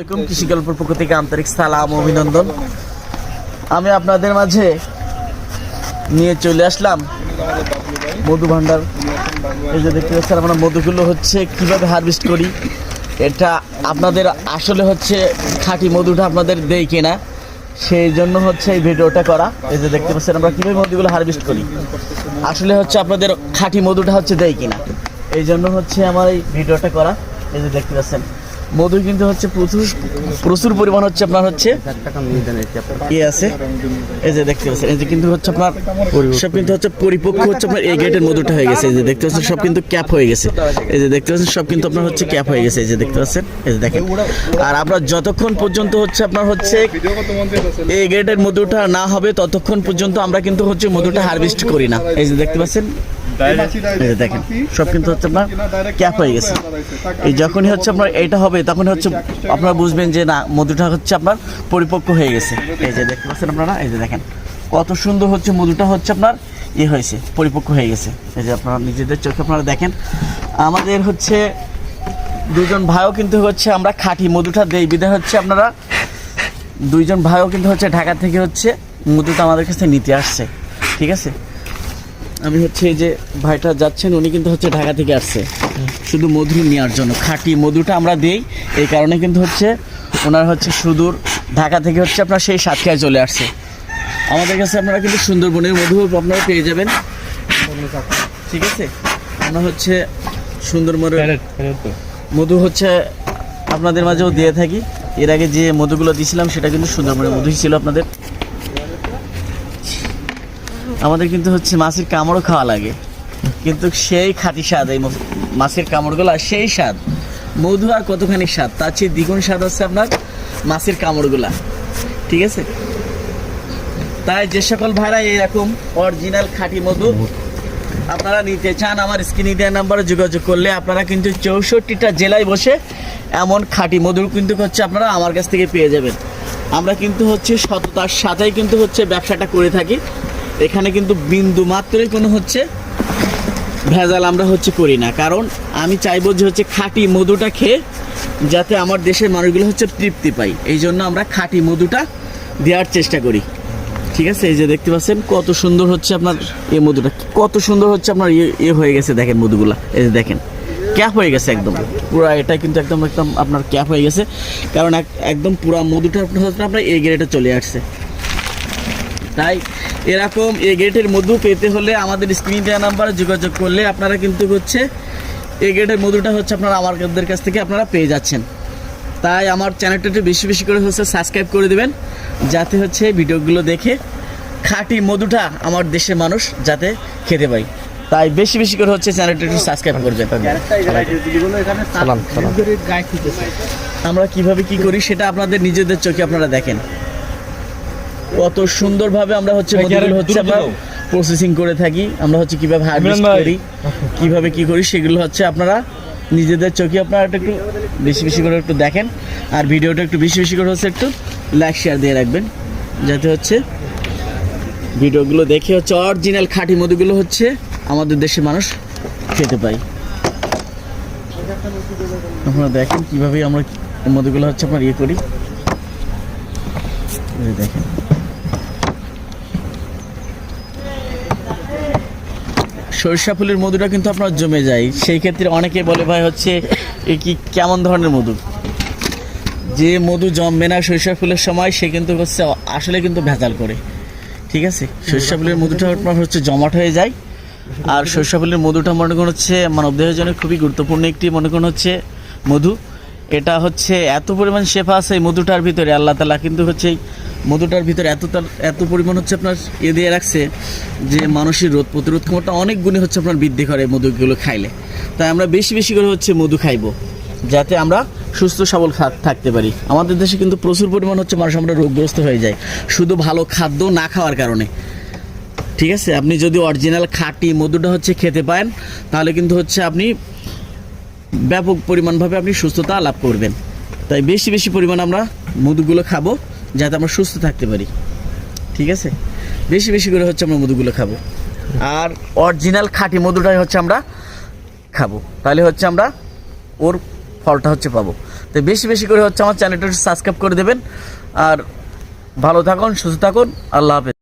আসসালামাইকুম কৃষি গল্পের পক্ষ থেকে আন্তরিক সালাম অভিনন্দন। আমি আপনাদের মাঝে নিয়ে চলে আসলাম। মধু ভান্ডার। এই যে দেখতে পাচ্ছেন, আমরা মধুগুলো হচ্ছে কীভাবে হারভেস্ট করি, এটা আপনাদের আসলে হচ্ছে খাঁটি মধুটা আপনাদের দেই কিনা, সেই জন্য হচ্ছে এই ভিডিওটা করা। এই যে দেখতে পাচ্ছেন, আমরা কীভাবে মধুগুলো হারভেস্ট করি, আসলে হচ্ছে আপনাদের খাঁটি মধুটা হচ্ছে দেয় কিনা, এই জন্য হচ্ছে আমার এই ভিডিওটা করা। এই যে দেখতে পাচ্ছেন মধু কিন্তু হচ্ছে প্রচুর প্রচুর পরিমাণ হচ্ছে আপনার হচ্ছে ইয়ে আছে। এই যে দেখতে পাচ্ছেন, এই যে কিন্তু হচ্ছে আপনার সব কিন্তু হচ্ছে পরিপক্ক হচ্ছে আপনার এই গেটের মধুটা হয়ে গেছে। এই যে দেখতে পাচ্ছেন, সব কিন্তু ক্যাপ হয়ে গেছে। এই যে দেখতে পাচ্ছেন, সব কিন্তু আপনার হচ্ছে ক্যাপ হয়ে গেছে। এই যে দেখতে পাচ্ছেন, এই যে দেখেন। আর আপনার যতক্ষণ পর্যন্ত হচ্ছে আপনার হচ্ছে এই গেটের মধুটা না হবে, ততক্ষণ পর্যন্ত আমরা কিন্তু হচ্ছে মধুটা হারভেস্ট করি না। এই যে দেখতে পাচ্ছেন দেখেন সব কিন্তু হচ্ছে আপনার ক্যাপ হয়ে গেছে। এই যখনই হচ্ছে আপনার এইটা হবে তখন হচ্ছে আপনারা বুঝবেন যে না মধুটা হচ্ছে আপনার পরিপক্ক হয়ে গেছে। এই যে দেখতে পাচ্ছেন আপনারা? এই যে দেখেন কত সুন্দর হচ্ছে মধুটা হচ্ছে আপনার ইয়ে হয়েছে পরিপক্ক হয়ে গেছে। এই যে আপনারা নিজেদের চোখে আপনারা দেখেন। আমাদের হচ্ছে দুজন ভাইও কিন্তু হচ্ছে আমরা খাঁটি মধুটা দেই। বিধায় হচ্ছে আপনারা। দুইজন ভাইও কিন্তু হচ্ছে ঢাকা থেকে হচ্ছে মধুটা আমাদের কাছে নিতে আসছে। ঠিক আছে? আমি হচ্ছে এই যে ভাইটা যাচ্ছেন উনি কিন্তু হচ্ছে ঢাকা থেকে আসছে। শুধু মধু নেওয়ার জন্য খাঁটি মধুটা আমরা দেই। এই কারণে কিন্তু হচ্ছে ওনার হচ্ছে সুদূর ঢাকা থেকে হচ্ছে আপনার সেই সাতক্ষীরায় চলে আসছে। আমাদের কাছে আপনারা কিন্তু সুন্দরবনের মধু আপনারা পেয়ে যাবেন। ঠিক আছে? আমরা হচ্ছে সুন্দরবনের মধু হচ্ছে আপনাদের মাঝেও দিয়ে থাকি। এর আগে যে মধুগুলো দিয়েছিলাম সেটা কিন্তু সুন্দরবনের মধুই ছিল আপনাদের। আমাদের কিন্তু হচ্ছে মাছের কামড়ও খাওয়া লাগে। কিন্তু সেই খাঁটি স্বাদ, এই মাছের কামড়গুলো সেই স্বাদ মধু আর কতখানি স্বাদ, তার চেয়ে দ্বিগুণ স্বাদ হচ্ছে আপনার মাছের কামড়গুলা। ঠিক আছে? তাই যে সকল ভাইরা এরকম অরিজিনাল খাঁটি মধু আপনারা নিতে চান, আমার স্ক্রিনে দেওয়া নাম্বারে যোগাযোগ করলে আপনারা কিন্তু চৌষট্টিটা জেলায় বসে এমন খাঁটি মধুর কিন্তু হচ্ছে আপনারা আমার কাছ থেকে পেয়ে যাবেন। আমরা কিন্তু হচ্ছে সততার সাথেই কিন্তু হচ্ছে ব্যবসাটা করে থাকি। এখানে কিন্তু বিন্দু মাত্রই কোনো হচ্ছে ভেজাল আমরা হচ্ছে করি না। কারণ আমি চাইব যে হচ্ছে খাঁটি মধুটা খেয়ে যাতে আমার দেশের মানুষগুলো হচ্ছে তৃপ্তি পাই এই জন্য আমরা খাঁটি মধুটা দেওয়ার চেষ্টা করি। ঠিক আছে? এই যে দেখতে পাচ্ছেন কত সুন্দর হচ্ছে আপনার এ মধুটা। কত সুন্দর হচ্ছে আপনার ইয়ে হয়ে গেছে দেখেন মধুগুলা। এই যে দেখেন, ক্যাপ হয়ে গেছে একদম। পুরো এটা কিন্তু একদম একদম আপনার ক্যাপ হয়ে গেছে। কারণ এক- একদম পুরো মধুটা আপনার আপনার এই গ্রেডে চলে আসছে। তাই এরকম এ গেটের মধু পেতে হলে আমাদের স্ক্রিন দেওয়া নাম্বারে যোগাযোগ করলে আপনারা কিন্তু হচ্ছে এ গেটের মধুটা হচ্ছে আপনারা আমাদের কাছ থেকে আপনারা পেয়ে যাচ্ছেন। তাই আমার চ্যানেলটা একটু বেশি বেশি করে হচ্ছে সাবস্ক্রাইব করে দেবেন যাতে হচ্ছে ভিডিওগুলো দেখে খাঁটি মধুটা আমার দেশের মানুষ যাতে খেতে পাই তাই বেশি বেশি করে হচ্ছে চ্যানেলটা একটু সাবস্ক্রাইব করবেন। আমরা কীভাবে কি করি সেটা আপনাদের নিজেদের চোখে আপনারা দেখেন। কত সুন্দরভাবে আমরা হচ্ছে মধুগুলো হচ্ছে আমরা প্রসেসিং করে থাকি। আমরা হচ্ছে কীভাবে হারভেস্ট করি কীভাবে কি করি সেগুলো হচ্ছে আপনারা নিজেদের চোখে আপনারা একটু একটু বেশি বেশি করে একটু দেখেন। আর ভিডিওটা একটু বেশি বেশি করে হচ্ছে একটু লাইক শেয়ার দিয়ে রাখবেন। যাতে হচ্ছে ভিডিওগুলো দেখে হচ্ছে অরিজিনাল খাঁটি মধুগুলো হচ্ছে আমাদের দেশের মানুষ খেতে পাই আপনারা দেখেন কীভাবে আমরা মধুগুলো হচ্ছে আপনার ইয়ে করি। দেখেন। সরিষা ফুলের মধুটা কিন্তু আপনার জমে যায়। সেই ক্ষেত্রে অনেকে বলে, ভাই, হচ্ছে এ কি কেমন ধরনের মধু? যে মধু জমবে না সরিষা ফুলের সময়, সে কিন্তু হচ্ছে আসলে কিন্তু ভেজাল করে। ঠিক আছে? সরিষা ফুলের মধুটা আপনার হচ্ছে জমাট হয়ে যায়। আর সরিষা ফুলের মধুটা মনে করুন হচ্ছে মানবদেহের জন্য খুবই গুরুত্বপূর্ণ একটি, মনে করুন হচ্ছে মধু। এটা হচ্ছে এত পরিমাণ শেফা আছে এই মধুটার ভিতরে, আল্লাহ তালা কিন্তু হচ্ছে মধুটার ভিতরে এত তার- এত পরিমাণ হচ্ছে আপনার ইয়ে দিয়ে রাখছে যে মানুষের রোদ প্রতিরোধ ক্ষমতা অনেক গুণে হচ্ছে আপনার বৃদ্ধি করে মধুগুলো খাইলে। তাই আমরা বেশি বেশি করে হচ্ছে মধু খাইবো, যাতে আমরা সুস্থ সবল থাকতে পারি। আমাদের দেশে কিন্তু প্রচুর পরিমাণ হচ্ছে মানুষ আমরা রোগগ্রস্ত হয়ে যায়, শুধু ভালো খাদ্য না খাওয়ার কারণে। ঠিক আছে? আপনি যদি অরিজিনাল খাঁটি মধুটা হচ্ছে খেতে পান তাহলে কিন্তু হচ্ছে আপনি ব্যাপক পরিমাণভাবে আপনি সুস্থতা লাভ করবেন। তাই বেশি বেশি পরিমাণ আমরা মধুগুলো খাব, যাতে আমরা সুস্থ থাকতে পারি। ঠিক আছে? বেশি বেশি করে হচ্ছে আমরা মধুগুলো খাব। আর অরিজিনাল খাঁটি মধুটাই হচ্ছে আমরা খাব। তাহলে হচ্ছে আমরা ওর ফলটা হচ্ছে পাবো। তো বেশি বেশি করে হচ্ছে আমার চ্যানেলটা সাবস্ক্রাইব করে দেবেন। আর ভালো থাকুন, সুস্থ থাকুন, আল্লাহ হাফেজ।